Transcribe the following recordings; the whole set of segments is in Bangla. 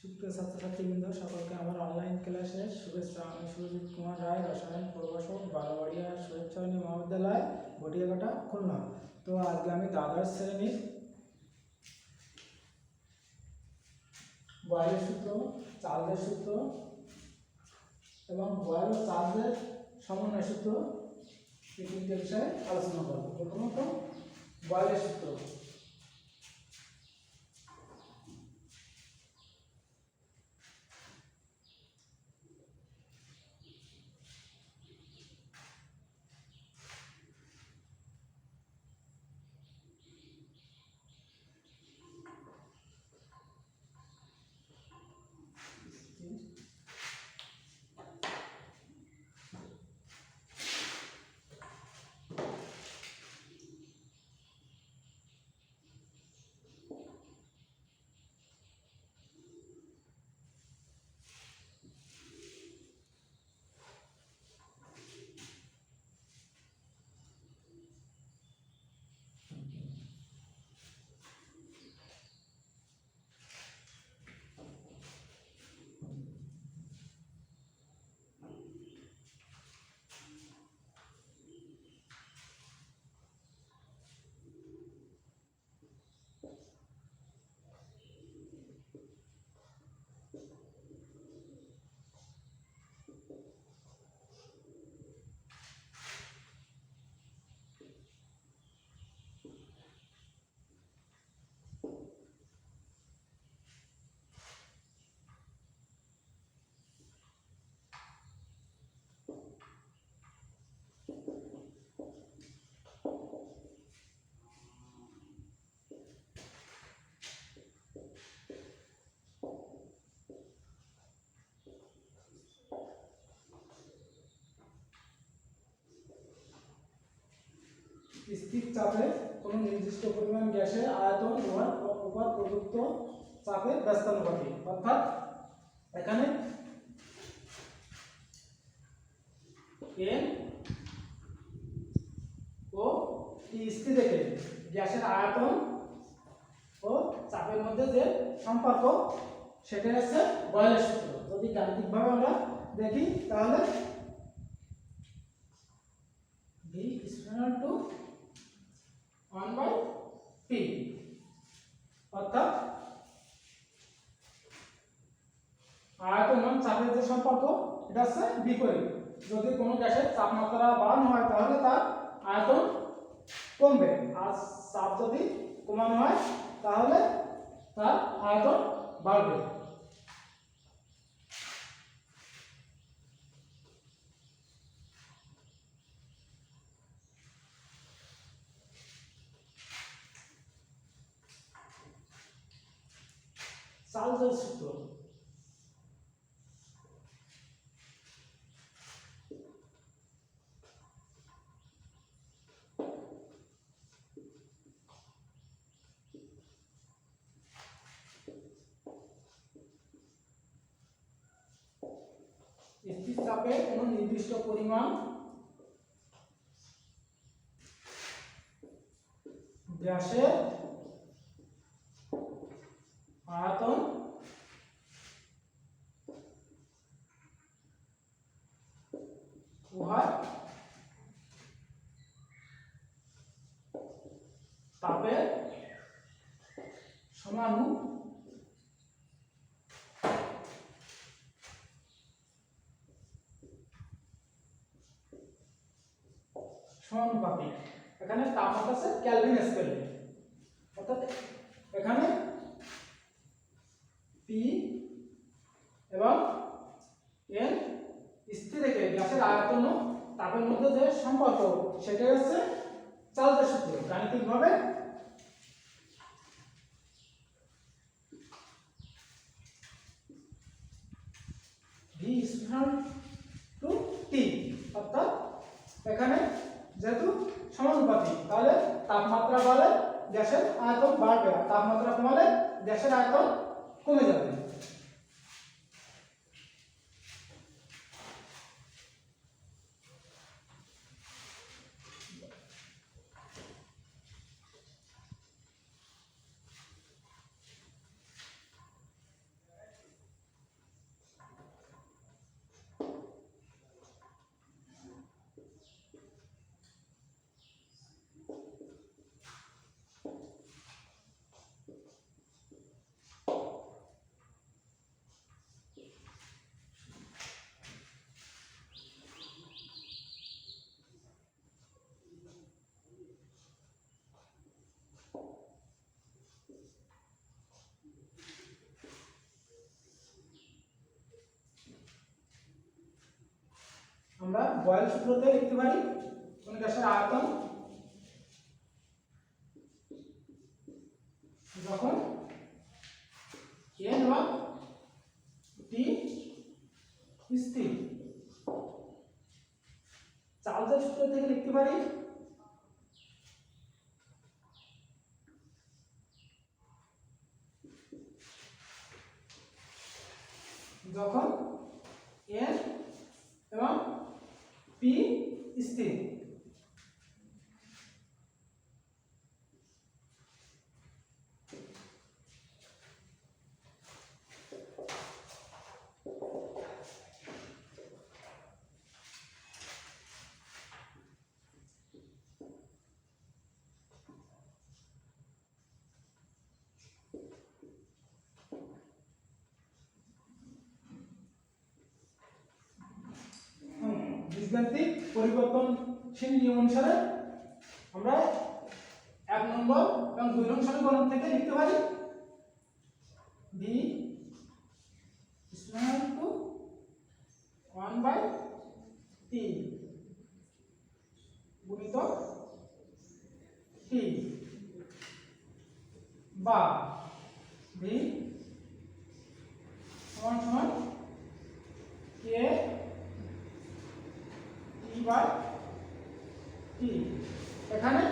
সুপ্রিয় ছাত্রছাত্রীবৃন্দ, সকলকে আমার অনলাইন ক্লাসে শুভেচ্ছা। আমি সুরজিৎ কুমার রায় রসায়ন প্রভাষক বারোয়ারিয়া সুরেচ্ছায়নী মহাবিদ্যালয় ভটিয়াঘাটা খুলনা। তো আজকে আমি দ্বাদশ শ্রেণির বয়েলের সূত্র চার্লসের সূত্র এবং বয়েল ও সমন্বয় সূত্র এই তিনটে বিষয়ে আলোচনা করব। প্রথমত বয়েলের সূত্র। চাপে কোনো নির্দিষ্ট পরিমাণ গ্যাসের আয়তন উহার উপর প্রযুক্ত চাপের ব্যস্তানুপাতি অর্থাৎ এখানে ও স্থির রেখে গ্যাসের আয়তন ও চাপের মধ্যে যে সম্পর্ক, সেটা হচ্ছে বয়েলের সূত্র। যদি গাণিতিকভাবে আমরা দেখি, তাহলে V two one by P অর্থাৎ আয়তন চাপের যে সম্পর্ক, এটা হচ্ছে বিপরীত যদি কোনো গ্যাসের তাপমাত্রা বাড়ানো হয়, তাহলে তার আয়তন কমবে। আর চাপ যদি কমানো হয়, তাহলে তার আয়তন বাড়বে। চার্লসের সূত্র। স্থির চাপে কোনো নির্দিষ্ট পরিমাণ গ্যাসের আয়তন উহার তাপের সমানু সমানুপাতিক এখানে তাপমাত্রা আছে ক্যালভিন স্কেলে অর্থাৎ এখানে পি এবং এন স্থির রেখে গ্যাসের আয়তন তাপের মধ্যে যে সম্পর্ক, সেটাই হচ্ছে চালকের সূত্র, গাণিতিকভাবে। টু টি অর্থাৎ এখানে যেহেতু সমানুপাতিক, তাহলে তাপমাত্রা বাড়লে গ্যাসের আয়তন বাড়বে তাপমাত্রা কমালে গ্যাসের আয়তন কমে যাবে। আমরা বয়েল সূত্রতে লিখতে পারি কোন গ্যাসের আয়তন যখন এন বা টি স্থির। চার্জের সূত্র থেকে লিখতে পারি যখন এন এবং পি স্থির বীজগাণিতিক পরিবর্তনশীল নিয়ম অনুসারে আমরা এক নম্বর এবং দুই নম্বর সমীকরণ থেকে লিখতে পারি V small two one by T গুণিত টি বা ভি সমান সমান কে বাই টি এখানে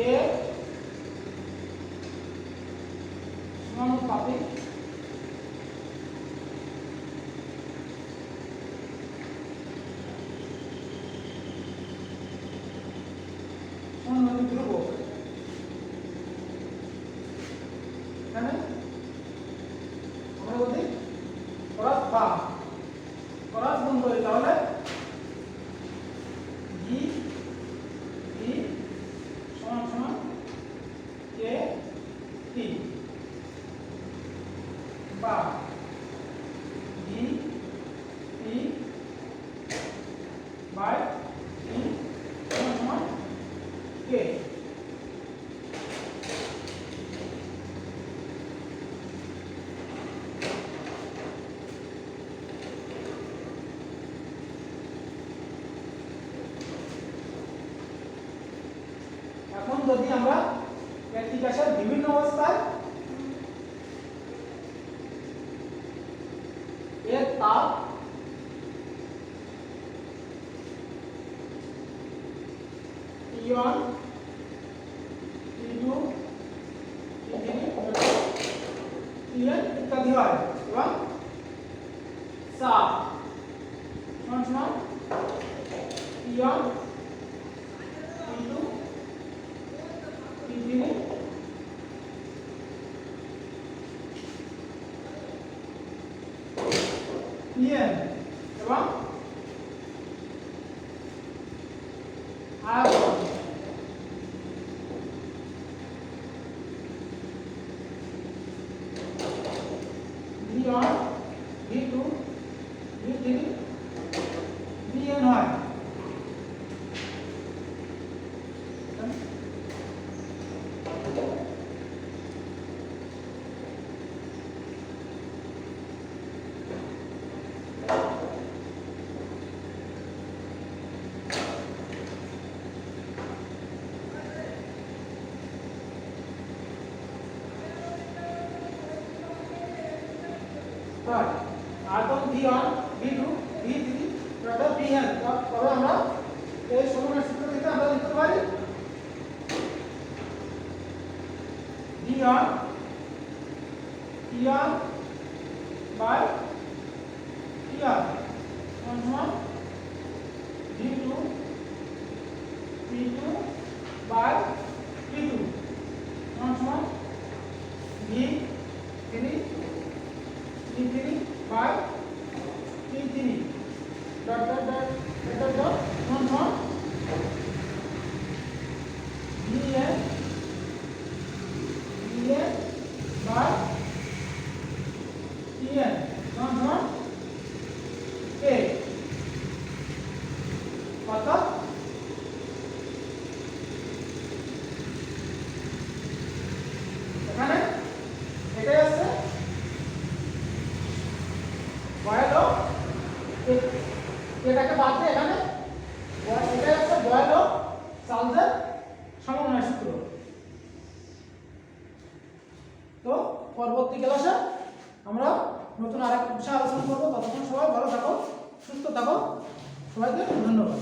এ সমানুপাতিক সমানুপাতিক ধ্রুবক এখানে? আমরা বলি ওরা বা খরচ গুণ করি তাহলে ই ই সমান সমান কে টি বা ই টি বাই টি সমান সমান কে এখন যদি আমরা একটি গ্যাসের বিভিন্ন অবস্থায় এর তাপ T1 T2 T3 Tn ইত্যাদি হয়। এবং চাপ সমান সমান T1 T3 Tn এবং আয়তন হয় আয়তন V1 V2 V3 এটা Vn তবে আমরা এই সময়ের সূত্র থেকে আমরা লিখতে পারি V1 T1 বাই Tr সমান সমান V2 P2 বাই এখানে এটাই আছে বয়েল ও এটাকে বাদ দিয়ে এখানে এটাই আছে বয়েল ও আমরা নতুন আরেক বিষয় আলোচনা করব। ততক্ষণ সবাই ভালো থাকো সুস্থ থাকো। সবাইকে ধন্যবাদ।